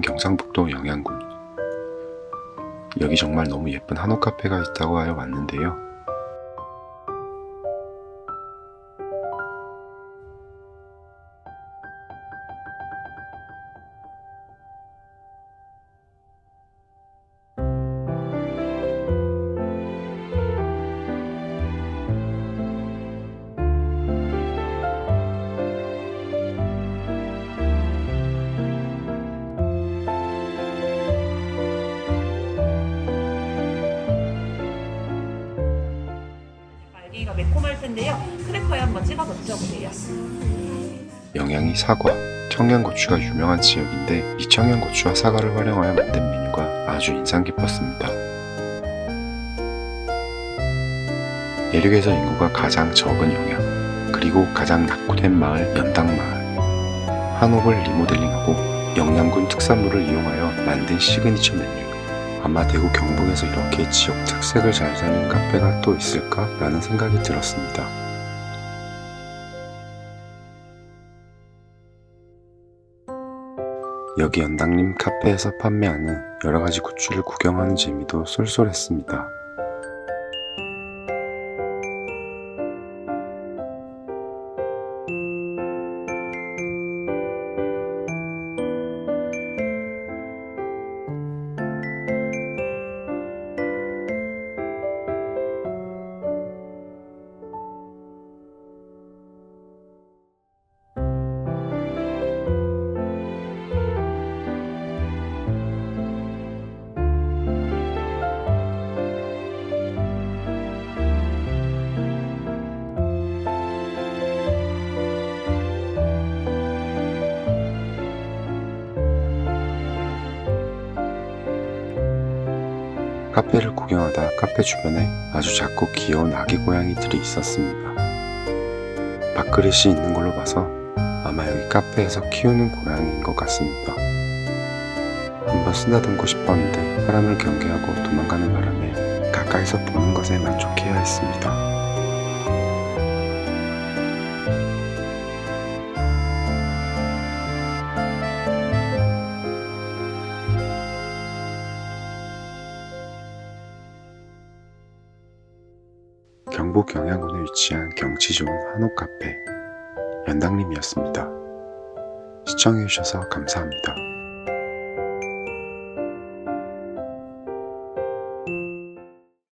경상북도 영양군. 여기 정말 너무 예쁜 한옥 카페가 있다고 하여 왔는데요. 알갱이가 매콤할 텐데요. 크래커에 한번 찍어서 드셔보세요. 영양이 사과, 청양고추가 유명한 지역인데 이 청양고추와 사과를 활용하여 만든 메뉴가 아주 인상 깊었습니다. 내륙에서 인구가 가장 적은 영양, 그리고 가장 낙후된 마을 연당마을. 한옥을 리모델링하고 영양군 특산물을 이용하여 만든 시그니처 메뉴. 아마 대구 경북에서 이렇게 지역 특색을 잘 살린 카페가 또 있을까? 라는 생각이 들었습니다. 여기 연당님 카페에서 판매하는 여러가지 굿즈를 구경하는 재미도 쏠쏠했습니다. 카페를 구경하다 카페 주변에 아주 작고 귀여운 아기 고양이들이 있었습니다. 밥그릇이 있는 걸로 봐서 아마 여기 카페에서 키우는 고양이인 것 같습니다. 한번 쓰다듬고 싶었는데 사람을 경계하고 도망가는 바람에 가까이서 보는 것에 만족해야 했습니다. 경북 영양군에 위치한 경치 좋은 한옥 카페 연당님이었습니다. 시청해주셔서 감사합니다.